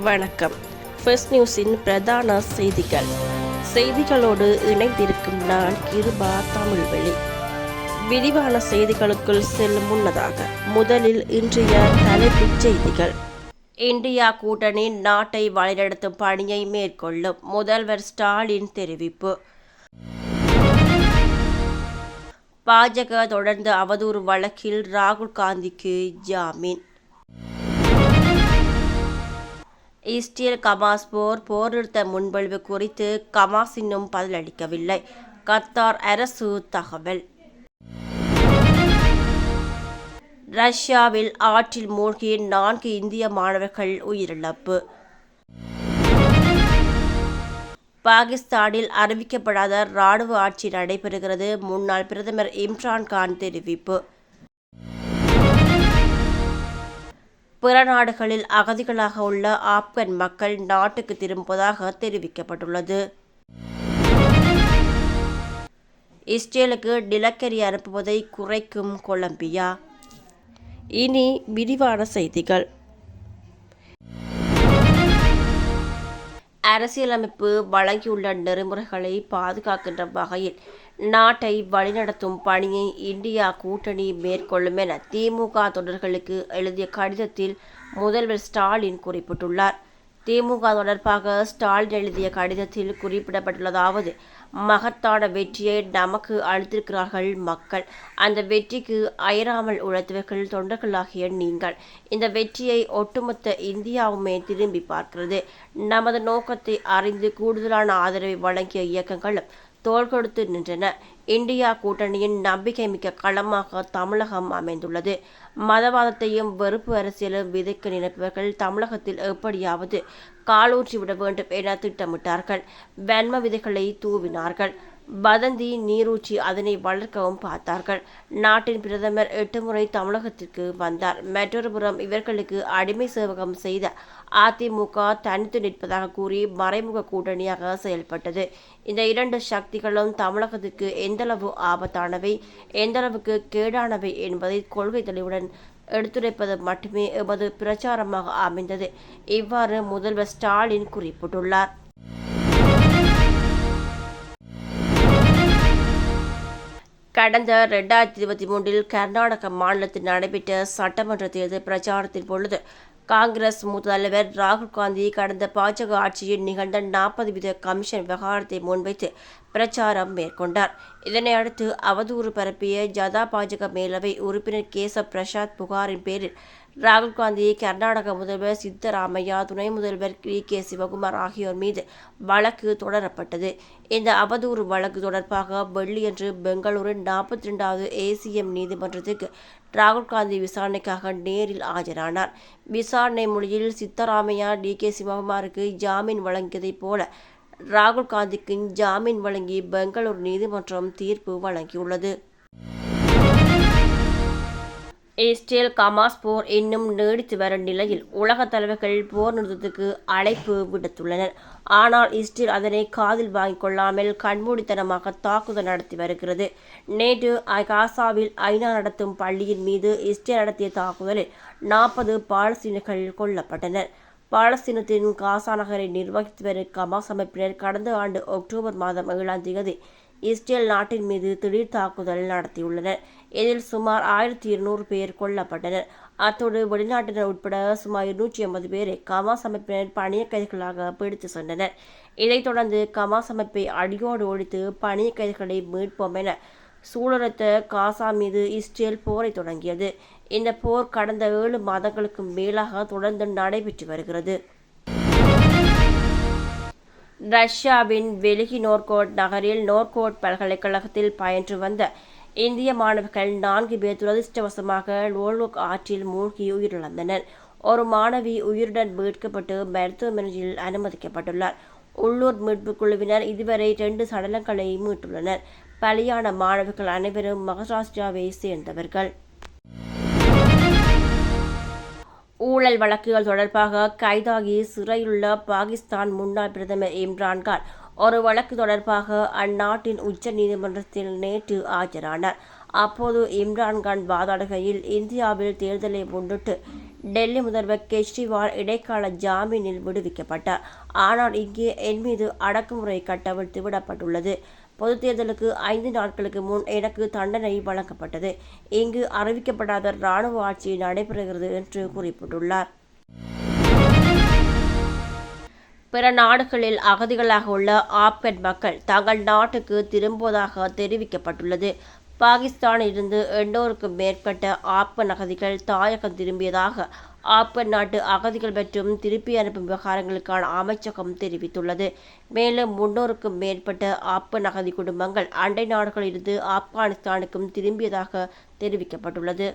வணக்கம். ஃபர்ஸ்ட் நியூஸின் பிரதான செய்திகள். செய்திகளோடு இணைந்திருக்கும் நான் கிருபா தமிழ்வெளி. விரிவான செய்திகளுக்குள் செல்லும் முன்னதாக முதலில் இன்றைய தலைப்புச் செய்திகள். இந்தியா கூட்டணி நாட்டை வழிநடத்தும் பணியை மேற்கொள்ளும் முதல்வர் ஸ்டாலின் தெரிவிப்பு. பாஜக தொடர்ந்து அவதூறு வழக்கில் ராகுல் காந்திக்கு ஜாமீன். இஸ்ரேல் கமாஸ் போர் போர் நிறுத்த முன்மொழிவு குறித்து கமாஸ் இன்னும் பதிலளிக்கவில்லை கத்தார் அரசு தகவல். ரஷ்யாவில் ஆற்றில் மூழ்கிய நான்கு இந்திய மாணவர்கள் உயிரிழப்பு. பாகிஸ்தானில் அறிவிக்கப்படாத ராணுவ ஆட்சி நடைபெறுகிறது. முன்னாள் பிரதமர் இம்ரான்கான் தெரிவிப்பு. பிற நாடுகளில் அகதிகளாக உள்ள ஆப்கன் மக்கள் நாட்டுக்கு திரும்புவதாக தெரிவிக்கப்பட்டுள்ளது. இஸ்ரேலுக்கு நிலக்கரி அனுப்புவதை குறைக்கும் கொலம்பியா. இனி விரிவான செய்திகள். அரசியலமைப்பு வழங்கியுள்ள நெறிமுறைகளை பாதுகாக்கின்ற வகையில் நாட்டை வழிநடத்தும் பணியை இந்தியா கூட்டணி மேற்கொள்ளும் என திமுக தொண்டர்களுக்கு எழுதிய கடிதத்தில் முதல்வர் ஸ்டாலின் குறிப்பிட்டுள்ளார். திமுக தொடர்பாக ஸ்டாலின் எழுதிய கடிதத்தில் குறிப்பிடப்பட்டுள்ளதாவது மகத்தான வெற்றியை நமக்கு அளித்திருக்கிறார்கள் மக்கள். அந்த வெற்றிக்கு அயராமல் உழைத்தவர்கள் தொண்டர்களாகிய நீங்கள். இந்த வெற்றியை ஒட்டுமொத்த இந்தியாவுமே திரும்பி பார்க்கிறது. நமது நோக்கத்தை அறிந்து கூடுதலான ஆதரவை வழங்கிய இயக்கங்களும் தோள் கொடுத்து நின்றன. இந்தியா கூட்டணியின் நம்பிக்கை மிக்க களமாக தமிழகம் அமைந்துள்ளது. மதவாதத்தையும் வெறுப்பு அரசியலும் விதைக்க நினைப்பவர்கள் தமிழகத்தில் எப்படியாவது காலூற்றி விட வேண்டும் என திட்டமிட்டார்கள். வன்ம விதைகளை தூவினார்கள். வதந்தி நீரூற்றி அதனை வளர்க்கவும் பார்த்தார்கள். நாட்டின் பிரதமர் எட்டு முறை தமிழகத்திற்கு வந்தார். மற்றொருபுறம் இவர்களுக்கு அடிமை சேவகம் செய்த அதிமுக தனித்து நிற்பதாக கூறி மறைமுக கூட்டணியாக செயல்பட்டது. இந்த இரண்டு சக்திகளும் தமிழகத்திற்கு எந்தளவு ஆபத்தானவை எந்தளவுக்கு கேடானவை என்பதை கொள்கை தெளிவுடன் எடுத்துரைப்பது மட்டுமே எமது பிரச்சாரமாக அமைந்தது. இவ்வாறு முதல்வர் ஸ்டாலின் குறிப்பிட்டுள்ளார். கடந்த ரெண்டாயிரத்தி இருபத்தி மூன்றில் கர்நாடக மாநிலத்தில் நடைபெற்ற சட்டமன்ற தேர்தல் பிரச்சாரத்தின் பொழுது காங்கிரஸ் மூத்த தலைவர் ராகுல் காந்தி கடந்த பாஜக ஆட்சியில் நிகழ்ந்த நாற்பது வீத கமிஷன் விவகாரத்தை முன்வைத்து பிரச்சாரம் மேற்கொண்டார். இதனை அடுத்து அவதூறு பரப்பிய ஜதா பாஜக மேலவை உறுப்பினர் கேசவ் பிரசாத் புகாரின் பேரில் ராகுல் காந்தி கர்நாடக முதல்வர் சித்தராமையா துணை முதல்வர் வி கே. சிவகுமார் ஆகியோர் மீது வழக்கு தொடரப்பட்டது. இந்த அவதூறு வழக்கு தொடர்பாக வெள்ளியன்று பெங்களூரு நாற்பத்தி ரெண்டாவது ஏசிஎம் நீதிமன்றத்துக்கு ராகுல் காந்தி விசாரணைக்காக நேரில் ஆஜரானார். விசாரணை மொழியில் சித்தராமையா டி. கே. சிவகுமாருக்கு ஜாமீன் வழங்கியதைப் போல ராகுல் காந்திக்கு ஜாமீன் வழங்கி பெங்களூர் நீதிமன்றம் தீர்ப்பு வழங்கியுள்ளது. இஸ்ரேல் கமாஸ் போர் இன்னும் நீடித்து வரும் நிலையில் உலக தலைவர்கள் போர் நிறுத்தத்துக்கு அழைப்பு விடுத்துள்ளனர். ஆனால் இஸ்ரேல் அதனை காதில் வாங்கிக் கொள்ளாமல் கண்மூடித்தனமாக தாக்குதல் நடத்தி வருகிறது. நேற்று காசாவில் ஐநா நடத்தும் பள்ளியின் மீது இஸ்ரேல் நடத்திய தாக்குதலில் நாற்பது பாலஸ்தீனர்கள் கொல்லப்பட்டனர். பாலஸ்தீனத்தின் காசா நகரை நிர்வகித்து வரும் கமாஸ் அமைப்பினர் கடந்த ஆண்டு அக்டோபர் மாதம் ஏழாம் தேதி இஸ்ரேல் நாட்டின் மீது திடீர் தாக்குதல் நடத்தியுள்ளனர். இதில் சுமார் ஆயிரத்தி இருநூறு பேர் கொல்லப்பட்டனர். அத்தோடு வெளிநாட்டினர் உட்பட சுமார் இருநூற்றி ஐம்பது பேரை கமாஸ் அமைப்பினர் பணிய கைதிகளாக பிடித்து சென்றனர். இதைத் தொடர்ந்து கமாஸ் அமைப்பை அடியோடு ஒழித்து பணிய கைதிகளை மீட்போம் என சூழலத்த காசா மீது இஸ்ரேல் போரை தொடங்கியது. இந்த போர் கடந்த ஏழு மாதங்களுக்கு மேலாக தொடர்ந்து நடைபெற்று வருகிறது. ரஷ்யாவின் வெலிகி நோர்கோட் நகரில் நோர்கோட் பல்கலைக்கழகத்தில் பயின்று வந்த இந்திய மாணவர்கள் நான்கு பேர் துரதிருஷ்டவசமாக லோல்வக் ஆற்றில் மூழ்கி உயிரிழந்தனர். ஒரு மாணவி உயிருடன் மீட்கப்பட்டு மருத்துவமனையில் அனுமதிக்கப்பட்டுள்ளார். உள்ளூர் மீட்புக் குழுவினர் இதுவரை இரண்டு சடலங்களை மீட்டுள்ளனர். பலியான மாணவர்கள் அனைவரும் மகாராஷ்டிராவை சேர்ந்தவர்கள். ஊழல் வழக்குகள் தொடர்பாக கைதாகி சிறையுள்ள பாகிஸ்தான் முன்னாள் பிரதமர் இம்ரான்கான். ஒரு வழக்கு தொடர்பாக அந்நாட்டின் உச்ச நீதிமன்றத்தில் நேற்று ஆஜரானார். அப்போது இம்ரான்கான் வாதாடுகையில் இந்தியாவில் தேர்தலை முன்னிட்டு டெல்லி முதல்வர் கெஜ்ரிவால் இடைக்கால ஜாமீனில் விடுவிக்கப்பட்டார். ஆனால் இங்கே என் மீது அடக்குமுறை கட்டவிழ்த்து விடப்பட்டுள்ளது. பொது தேர்தலுக்கு ஐந்து நாட்களுக்கு முன் எனக்கு தண்டனை வழங்கப்பட்டது. இங்கு அறிவிக்கப்படாத இராணுவ ஆட்சி நடைபெறுகிறது என்று குறிப்பிட்டுள்ளார். பிற நாடுகளில் அகதிகளாக உள்ள ஆப்கன் மக்கள் தங்கள் நாட்டுக்கு திரும்புவதாக தெரிவிக்கப்பட்டுள்ளது. பாகிஸ்தானில் இருந்து எண்ணூறுக்கும் மேற்பட்ட ஆப்கன் அகதிகள் தாயகம் திரும்பியதாக ஆப்கன் நாட்டு அகதிகள் மற்றும் திருப்பி அனுப்பும் விவகாரங்களுக்கான அமைச்சகம் தெரிவித்துள்ளது. மேலும் முன்னூறுக்கும் மேற்பட்ட ஆப்கன் அகதி குடும்பங்கள் அண்டை நாடுகளிலிருந்து ஆப்கானிஸ்தானுக்கும் திரும்பியதாக தெரிவிக்கப்பட்டுள்ளது.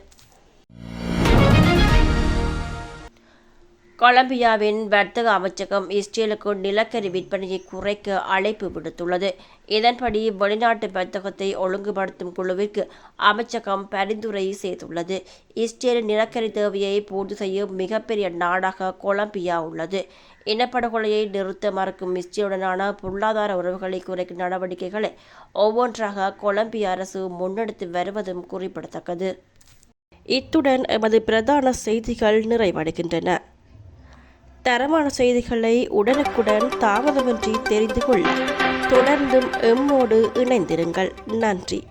கொலம்பியாவின் வர்த்தக அமைச்சகம் இஸ்ரேலுக்கு நிலக்கரி விற்பனையை குறைக்க அழைப்பு விடுத்துள்ளது. இதன்படி வெளிநாட்டு வர்த்தகத்தை ஒழுங்குபடுத்தும் குழுவிற்கு அமைச்சகம் பரிந்துரை செய்துள்ளது. இஸ்ரேல் நிலக்கரி தேவையை பூர்த்தி செய்யும் மிகப்பெரிய நாடாக கொலம்பியா உள்ளது. இனப்படுகொலையை நிறுத்த மறுக்கும் இஸ்ரேலுடனான பொருளாதார உறவுகளை குறைக்கும் நடவடிக்கைகளை ஒவ்வொன்றாக கொலம்பிய அரசு முன்னெடுத்து வருவதும் குறிப்பிடத்தக்கது. இத்துடன் எமது பிரதான செய்திகள் நிறைவடைகின்றன. தரமான செய்திகளை உடனுக்குடன் தாமதமின்றி தெரிந்து கொள்ள தொடர்ந்தும் எம்மோடு இணைந்திருங்கள். நன்றி.